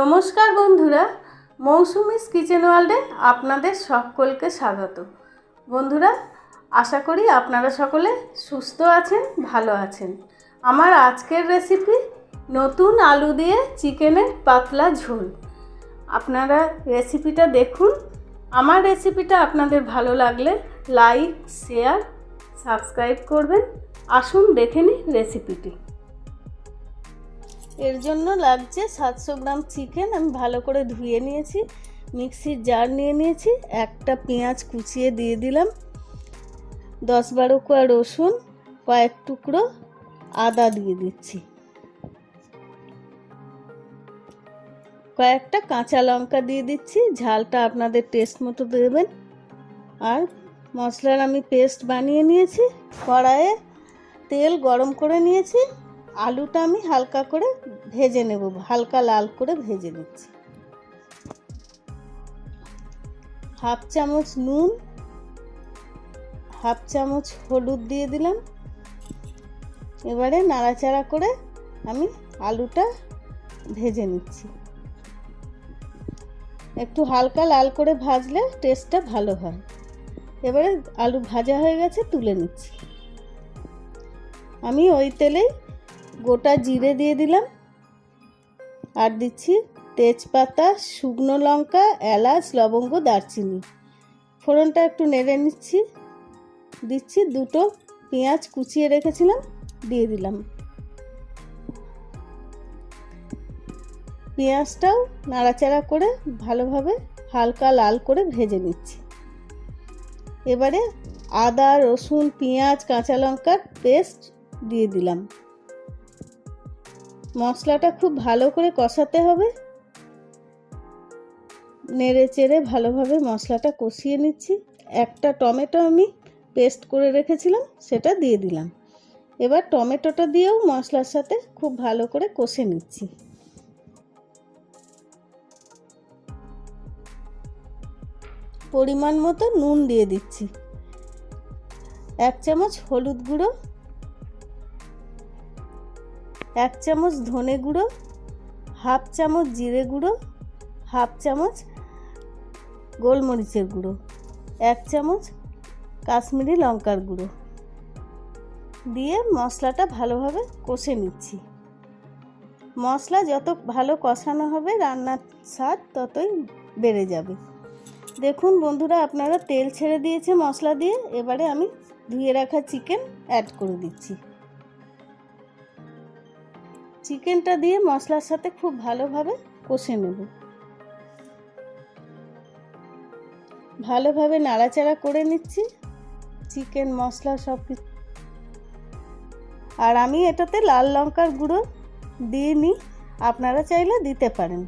নমস্কার বন্ধুরা, মৌসুমিস কিচেন ওয়ার্ল্ডে আপনাদের সকলকে স্বাগত। বন্ধুরা, আশা করি আপনারা সকলে সুস্থ আছেন, ভালো আছেন। আমার আজকের রেসিপি নতুন আলু দিয়ে চিকেনের পাতলা ঝোল। আপনারা রেসিপিটা দেখুন। আমার রেসিপিটা আপনাদের ভালো লাগলে লাইক শেয়ার সাবস্ক্রাইব করবেন। আসুন দেখে নিই রেসিপিটি এর জন্য লাগছে সাতশো গ্রাম চিকেন আমি ভালো করে ধুয়ে নিয়েছি, মিক্সির জার নিয়ে নিয়েছি, একটা পেঁয়াজ কুচিয়ে দিয়ে দিলাম, দশ বারো কোয়া রসুন, কয়েক টুকরো আদা দিয়ে দিচ্ছি। কয়েকটা কাঁচা লঙ্কা দিয়ে দিচ্ছি, ঝালটা আপনাদের টেস্ট মতো দেবেন। আর মশলার আমি পেস্ট বানিয়ে নিয়েছি, কড়াইয়ে তেল গরম করে নিয়েছি আলুটা আমি হালকা করে ভেজে নেব, হালকা লাল করে ভেজে নিচ্ছি। হাফ চামচ নুন, হাফ চামচ হলুদ দিয়ে দিলাম। এবারে নাড়াচাড়া করে আমি আলুটা ভেজে নিচ্ছি। একটু হালকা লাল করে ভাজলে টেস্টটা ভালো হয়। এবারে আলু ভাজা হয়ে গেছে তুলে নিচ্ছি। আমি ওই তেলেই গোটা জিরে দিয়ে দিলাম। আর দিচ্ছি তেজপাতা, শুকনো লঙ্কা, এলাচ, লবঙ্গ, দারচিনি। ফোড়নটা একটু নেড়ে নিচ্ছি। দিচ্ছি দুটো পেঁয়াজ কুচিয়ে রেখেছিলাম, দিয়ে দিলাম। পেঁয়াজটাও নাড়াচাড়া করে ভালোভাবে হালকা লাল করে ভেজে নিচ্ছি। এবারে আদা, রসুন, পেঁয়াজ, কাঁচা লঙ্কার পেস্ট দিয়ে দিলাম। মশলাটা খুব ভালো করে কষাতে হবে। নেড়ে চেড়ে ভালোভাবে মশলাটা কষিয়ে নিচ্ছি। একটা টমেটো আমি পেস্ট করে রেখেছিলাম, সেটা দিয়ে দিলাম। এবার টমেটোটা দিয়েও মশলার সাথে খুব ভালো করে কষে নিচ্ছি। পরিমাণ মতো নুন দিয়ে দিচ্ছি। এক চামচ হলুদ গুঁড়ো এক চামচ ধনে গুঁড়ো, হাফ চামচ জিরে গুঁড়ো, হাফ চামচ গোলমরিচের গুঁড়ো, এক চামচ কাশ্মীরি লঙ্কার গুঁড়ো। দিয়ে মশলাটা ভালোভাবে কষে নিচ্ছি। মশলা যত ভালো কষানো হবে, রান্নার স্বাদ ততই বেড়ে যাবে। দেখুন বন্ধুরা, আপনারা তেল ছেড়ে দিয়েছে মশলা দিয়ে। এবারে আমি ধুয়ে রাখা চিকেন অ্যাড করে দিচ্ছি। চিকেনটা দিয়ে মশলার সাথে খুব ভালোভাবে কষে নেব। ভালোভাবে নাড়াচাড়া করে নিচ্ছি। চিকেন, মশলা সব কিছু। আর আমি এটাতে লাল লঙ্কার গুঁড়ো দিয়ে নিই আপনারা চাইলে দিতে পারেন।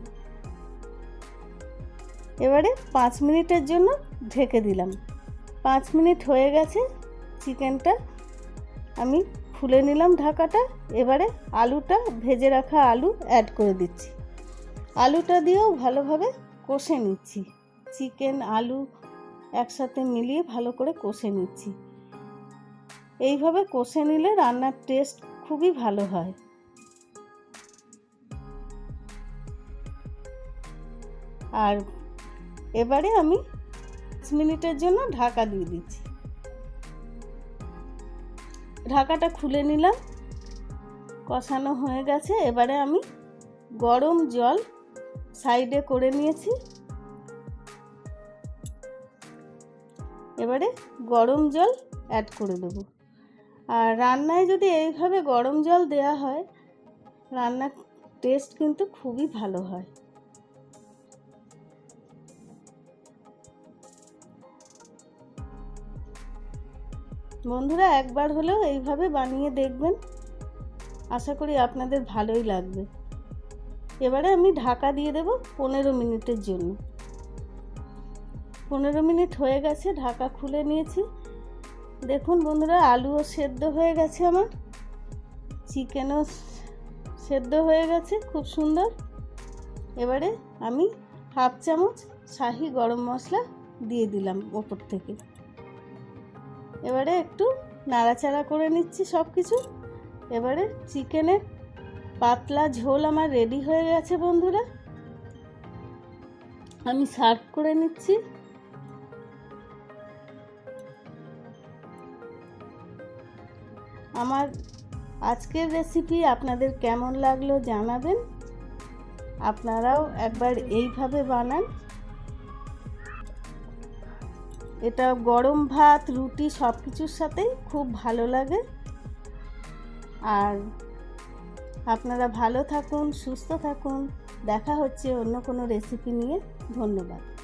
এবারে পাঁচ মিনিটের জন্য ঢেকে দিলাম। পাঁচ মিনিট হয়ে গেছে চিকেনটা। আমি খুলে নিলাম ঢাকাটা, এবারে আলুটা ভেজে রাখা আলু অ্যাড করে দিচ্ছি। আলুটা দিয়েও ভালোভাবে কষে নিচ্ছি। চিকেন আলু একসাথে মিলিয়ে ভালো করে কষে নিচ্ছি। এইভাবে কষে নিলে রান্নার টেস্ট খুবই ভালো হয়। আর এবারে আমি পাঁচ মিনিটের জন্য ঢাকা দিয়ে দিচ্ছি। ঢাকাটা খুলে নিলাম। কষানো হয়ে গেছে। এবারে আমি গরম জল সাইডে করে নিয়েছি। এবারে গরম জল অ্যাড করে দেবো। আর রান্নায় যদি এইভাবে গরম জল দেওয়া হয়, রান্নার টেস্ট কিন্তু খুবই ভালো হয়। বন্ধুরা একবার হলেও এইভাবে বানিয়ে দেখবেন। আশা করি আপনাদের ভালোই লাগবে। এবারে আমি ঢাকা দিয়ে দেব পনেরো মিনিটের জন্য। পনেরো মিনিট হয়ে গেছে, ঢাকা খুলে নিয়েছি। দেখুন বন্ধুরা, আলুও সেদ্ধ হয়ে গেছে আমার। চিকেনও সেদ্ধ হয়ে গেছে, খুব সুন্দর। এবারে আমি হাফ চামচ শাহি গরম মশলা দিয়ে দিলাম ওপর থেকে। এবারে একটু নাড়াচাড়া করে নিচ্ছি সব কিছু। এবারে চিকেনের পাতলা ঝোল আমার রেডি হয়ে গেছে, বন্ধুরা। আমি সার্ভ করে নিচ্ছি। আমার আজকের রেসিপি আপনাদের কেমন লাগল জানাবেন। আপনারাও একবার এইভাবে বানান। এটা গরম ভাত, রুটি সব কিছুর সাথেই খুব ভালো লাগে। আর আপনারা ভালো থাকুন, সুস্থ থাকুন। দেখা হচ্ছে অন্য কোনো রেসিপি নিয়ে। ধন্যবাদ।